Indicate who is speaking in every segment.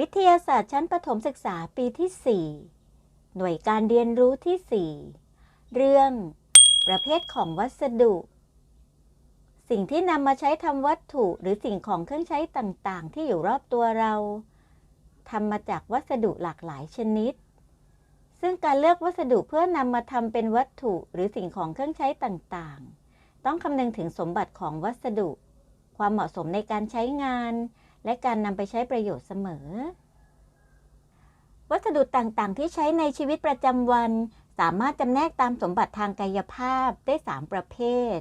Speaker 1: วิทยาศาสตร์ชั้นประถมศึกษาปีที่ 4 หน่วยการเรียนรู้ที่ 4 เรื่อง ประเภทของวัสดุ สิ่งที่นำมาใช้ทำวัตถุหรือสิ่งของเครื่องใช้ต่างๆ ที่อยู่รอบตัวเราทำมาจากวัสดุหลากหลายชนิด ซึ่งการเลือกวัสดุเพื่อนำมาทำเป็นวัตถุหรือสิ่งของเครื่องใช้ต่างๆ ต้องคำนึงถึงสมบัติของวัสดุ ความเหมาะสมในการใช้งาน และการนำไปใช้ประโยชน์เสมอ วัสดุต่างๆ ที่ใช้ในชีวิตประจำวัน สามารถจำแนกตามสมบัติทางกายภาพได้ 3 ประเภท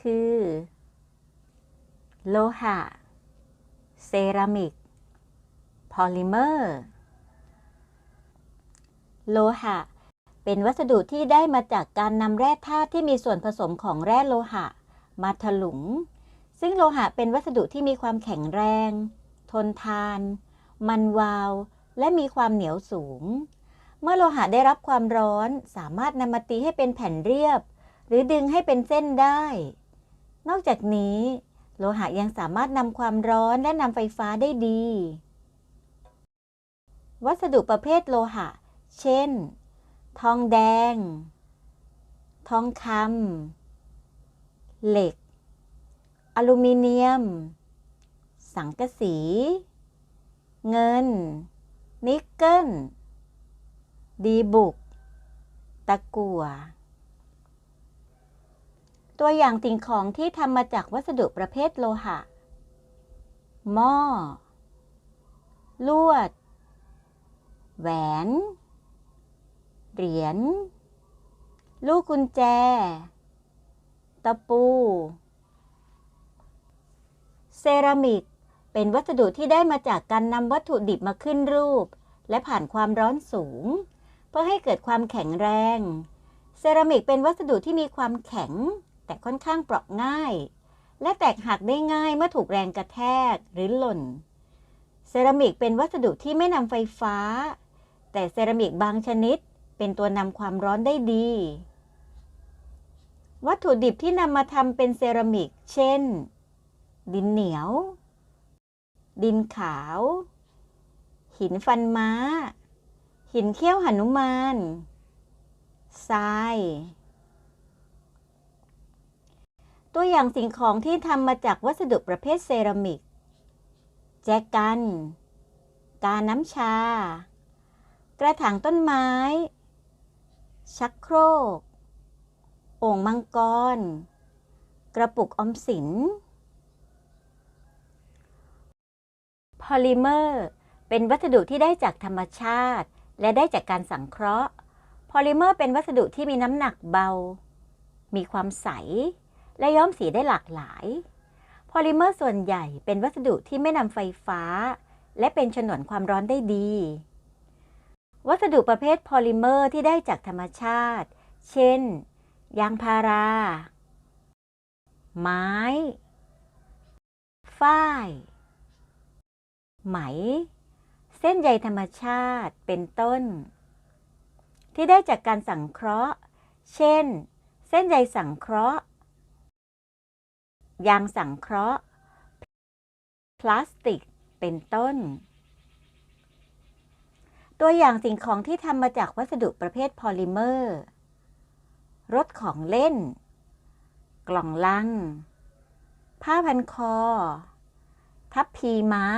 Speaker 1: คือ โลหะ เซรามิก พอลิเมอร์ โลหะ เป็นวัสดุที่ได้มาจากการนำแร่ธาตุที่มีส่วนผสมของแร่โลหะ มาถลุง ซึ่งโลหะเป็นวัสดุที่มีความแข็งแรง ทนทาน มันวาว และมีความเหนียวสูง เมื่อโลหะได้รับความร้อนสามารถนำมาตีให้เป็นแผ่นเรียบ หรือดึงให้เป็นเส้นได้ นอกจากนี้ โลหะยังสามารถนำความร้อนและนำไฟฟ้าได้ดี วัสดุประเภทโลหะ เช่น ทองแดง ทองคำเหล็ก อลูมิเนียม สังกะสี เงิน นิกเกิล ดีบุก ตะกั่ว ตัวอย่างสิ่งของที่ทำมาจากวัสดุประเภทโลหะ หม้อ ลวด แหวน เหรียญ ลูกกุญแจ ตะปู เซรามิก เป็นวัสดุที่ได้มาจากการนำวัตถุดิบมาขึ้นรูป และผ่านความร้อนสูง เพื่อให้เกิดความแข็งแรง เซรามิกเป็นวัสดุที่มีความแข็ง แต่ค่อนข้างเปราะง่าย และแตกหักได้ง่ายเมื่อถูกแรงกระแทกหรือหล่น เซรามิกเป็นวัสดุที่ไม่นำไฟฟ้า แต่เซรามิกบางชนิดเป็นตัวนำความร้อนได้ดี วัตถุดิบที่นำมาทำเป็นเซรามิก เช่น ดินเหนียว ดินขาว หินฟันม้า หินเขี้ยวหนุมานทราย ตัวอย่างสิ่งของที่ทำมาจากวัสดุประเภทเซรามิก แจกัน กาน้ำชา กระถางต้นไม้ ชักโครก โอ่งมังกร กระปุกออมสิน พอลิเมอร์เป็นวัสดุที่ได้จากธรรมชาติ และได้จากการสังเคราะห์ พอลิเมอร์เป็นวัสดุที่มีน้ำหนักเบา มีความใส และย้อมสีได้หลากหลาย พอลิเมอร์ส่วนใหญ่เป็นวัสดุที่ไม่นำไฟฟ้า และเป็นฉนวนความร้อนได้ดี วัสดุประเภทพอลิเมอร์ที่ได้จากธรรมชาติ เช่น ยางพารา ไม้ ฝ้าย ไหม เส้นใยธรรมชาติเป็นต้น ที่ได้จากการสังเคราะห์ เช่น เส้นใยสังเคราะห์ ยางสังเคราะห์ พลาสติก เป็นต้น ตัวอย่างสิ่งของที่ทำมาจากวัสดุประเภทพอลิเมอร์ รถของเล่น กล่องลัง ผ้าพันคอ ทับพีไม้